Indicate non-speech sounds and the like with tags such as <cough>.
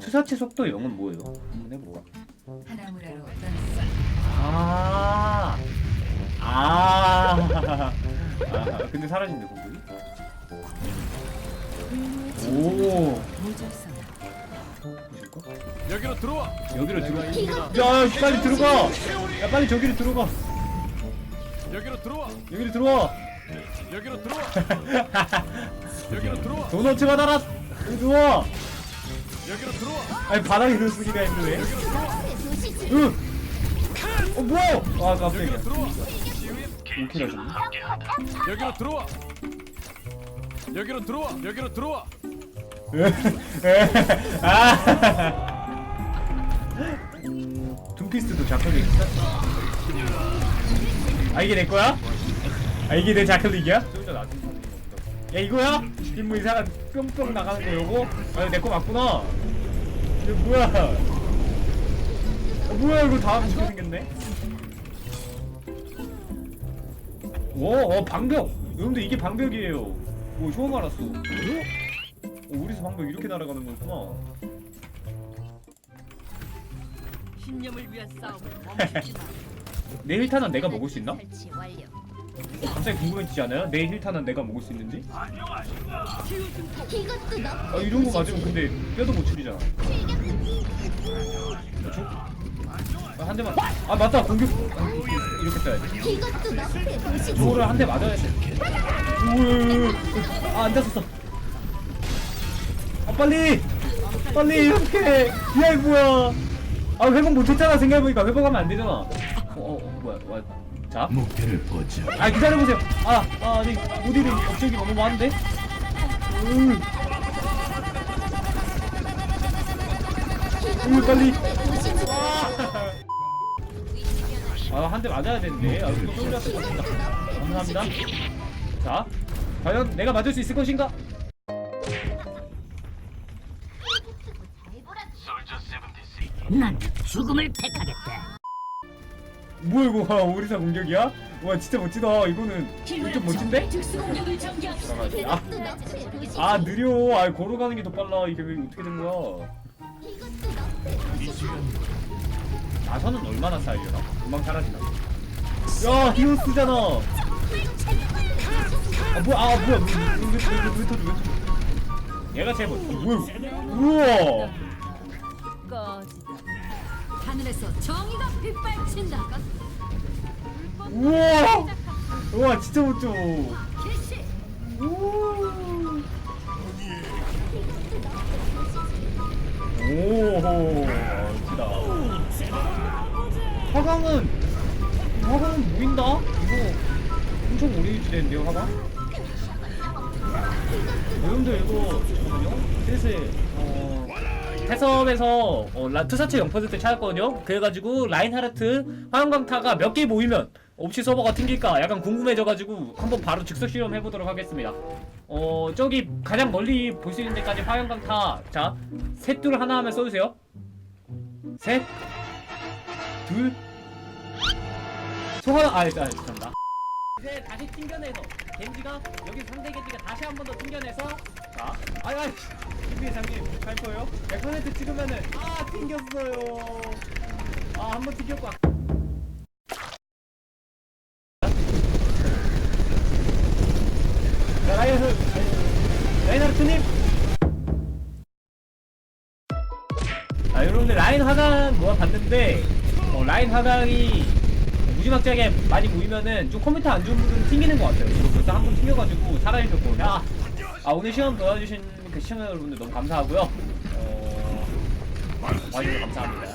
투사체 속도 0은 뭐예요? 한번 해보자 하나무라로 넌 아, 아, 아 근데 사라진대 공격이? 오? 여기로 들어와. 여기로 들어. 야, 야, 빨리 들어가. 야, 빨리 저기로 들어가. 여기로 들어와. 여기로 들어와. 여기로 들어와. <laughs> 여기로 들어와. 도너츠 받아라. 여기 들어와. 여기로 들어와. 아니 바닥에 그 쓰기가 했는데. 여기로 들어와. 응. 어 뭐야? 아 깜짝이야. 여기로 들어와. 오케이. 여기로 들어와. 여기로 들어와. 여기로 들어와. 아. 둠피스트도 자클릭 있어? 아 이게 내 거야? 아 이게 내 자클릭이야? 야 이거야? 뒷문 이상한 뿅뿅 나가는 거 요거? 아 내거 맞구나 이게 뭐야 어, 뭐야 이거 다음 죽게 생겼네 오, 어 방벽 여러분들 이게 방벽이에요 오 처음 알았어 오, 우리서 방벽 이렇게 날아가는 거구나 신념을 위한 싸움을 <laughs> 멈추지 마. 내 힐타는 내가 먹을 수 있나? 설치 완료. 갑자기 궁금해지지 않아요? 내 힐타는 내가 먹을 수 있는지? 이것도. 아 이런 거 맞으면 근데 뼈도 못 추리잖아. 저? 아, 한 대만. 아 맞다. 공격. 아, 이렇게 써야지. 이것도. 저거를 한 대 맞아야 돼. 우와 아안 닿았어. 아 빨리. 빨리 이렇게. 야 이거 뭐야. 아 회복 못했잖아 생각해보니까. 회복하면 안 되잖아 어, 어, 어 뭐야 뭐야. 자. 목표를 보자. 아 기다려보세요. 아, 아 아니 어디를 갑자기 너무 많은데? 으. 으 빨리. 아 한 대 맞아야 되는데. 아 이거 쫄렸어 감사합니다. 자 과연 내가 맞을 수 있을 것인가? 난 죽음을 택하겠다. 뭐야 이거? 와 오리사 공격이야? 와 진짜 멋지다. 이거는 이거 좀 멋진데? 특수 공격을 전개합시다. 아, 아. 느려. 아 걸어가는 게 더 빨라. 이게 왜 어떻게 된 거야? 나선은 얼마나 쌓이려나 금방 사라지나? 야 히오스잖아. 아 뭐야 아 뭐야. 왜왜 터져 왜 터져 얘가 제일 멋져 뭐야? 우와. 꺼지다. 하늘에서 정의가 빗발친다. 우와 우와 진짜 멋져 개시. 오호 멋지다 화강은 화강은 보인다? 이거 엄청 오래 유지되는데요 화강? 여러분들 이거 잠깐만요 어 태섭에서 어, 라, 투사체 0% 찾았거든요. 그래가지고 라인하르트 화양강타가 몇 개 모이면 없이 서버가 튕길까 약간 궁금해져가지고 한번 바로 즉석 실험 해보도록 하겠습니다. 어 저기 가장 멀리 볼 수 있는 데까지 화양강타. 자 셋둘 하나 하면 써주세요. 셋둘. 소환 아, 아 죄송합니다. 이제 다시 튕겨내서 겐지가 여기 상대 겐지가 다시 한 번 더 튕겨내서 자 아이 아이 김비 장님 갈 거예요 100% 찍으면은 아 튕겼어요 아 한 번 튕겼고 자 라이언 라이너르트님 아 여러분들 라인 하강 모아 봤는데 어, 라인 하강이 무지막지하게 많이 모이면은 좀 컴퓨터 안 좋은 분들은 튕기는 것 같아요. 저도 벌써 한 번 튕겨가지고 살아있었거든요. 아, 아 오늘 시간 도와주신 그 시청자 여러분들 너무 감사하고요. 어, 와주셔서 감사합니다.